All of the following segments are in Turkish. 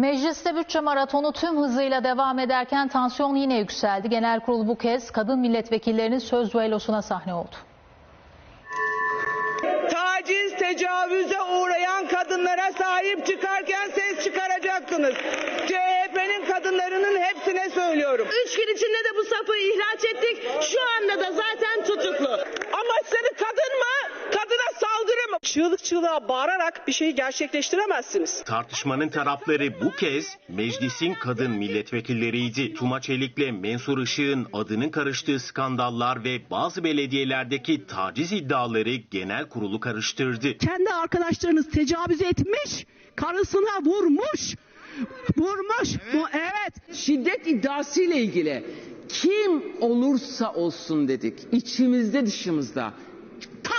Mecliste bütçe maratonu tüm hızıyla devam ederken tansiyon yine yükseldi. Genel kurul bu kez kadın milletvekillerinin söz düellosuna sahne oldu. taciz, tecavüze uğrayan kadınlara sahip çıkarken ses çıkaracaksınız. CHP'nin kadınlarının hepsine söylüyorum. Üç gün içinde de bu sapı ihraç ettik. Şu anda da zaten Çığlık çığlığa bağırarak bir şeyi gerçekleştiremezsiniz. Tartışmanın tarafları bu kez meclisin kadın milletvekilleriydi. Tuma Çelik'le Mensur Işık'ın adının karıştığı skandallar ve bazı belediyelerdeki taciz iddiaları genel kurulu karıştırdı. kendi arkadaşlarınız tecavüz etmiş, karısına vurmuş. Vurmuş. Bu evet. şiddet iddiası ile ilgili kim olursa olsun dedik. İçimizde dışımızda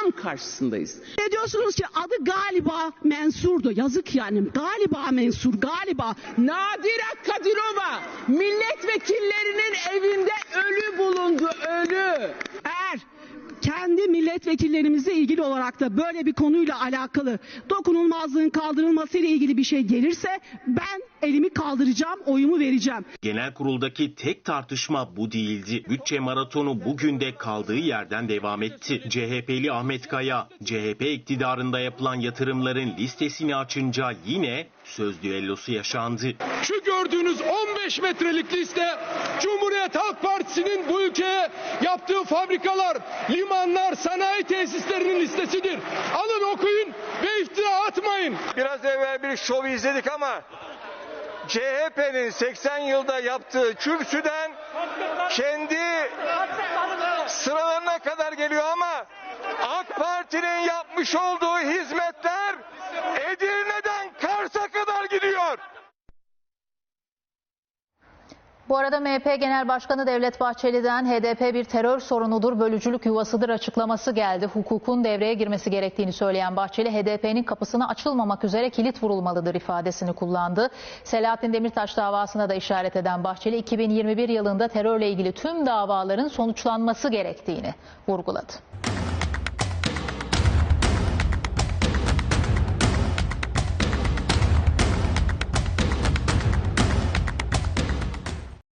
tam karşısındayız. Ne diyorsunuz ki adı galiba Mensur'du. Yazık yani. Galiba Mensur, galiba. Nadire Kadirova milletvekillerinin kendi milletvekillerimizle ilgili olarak da böyle bir konuyla alakalı dokunulmazlığın kaldırılması ile ilgili bir şey gelirse ben elimi kaldıracağım, oyumu vereceğim. Genel kuruldaki tek tartışma bu değildi. Bütçe maratonu bugün de kaldığı yerden devam etti. CHP'li Ahmet Kaya, CHP iktidarında yapılan yatırımların listesini açınca yine söz düellosu yaşandı. Şu gördüğünüz 15 metrelik liste Cumhuriyet Halk Partisi'nin bu ülkeye yaptığı fabrikalar, limanlar, sanayi tesislerinin listesidir. Alın okuyun ve iftira atmayın. Biraz evvel bir şov izledik ama CHP'nin 80 yılda yaptığı kürsüden kendi sıralarına kadar geliyor ama AK Parti'nin yapmış olduğu hizmetler Bu arada MHP Genel Başkanı Devlet Bahçeli'den HDP bir terör sorunudur, bölücülük yuvasıdır açıklaması geldi. Hukukun devreye girmesi gerektiğini söyleyen Bahçeli, HDP'nin kapısına açılmamak üzere kilit vurulmalıdır ifadesini kullandı. Selahattin Demirtaş davasına da işaret eden Bahçeli, 2021 yılında terörle ilgili tüm davaların sonuçlanması gerektiğini vurguladı.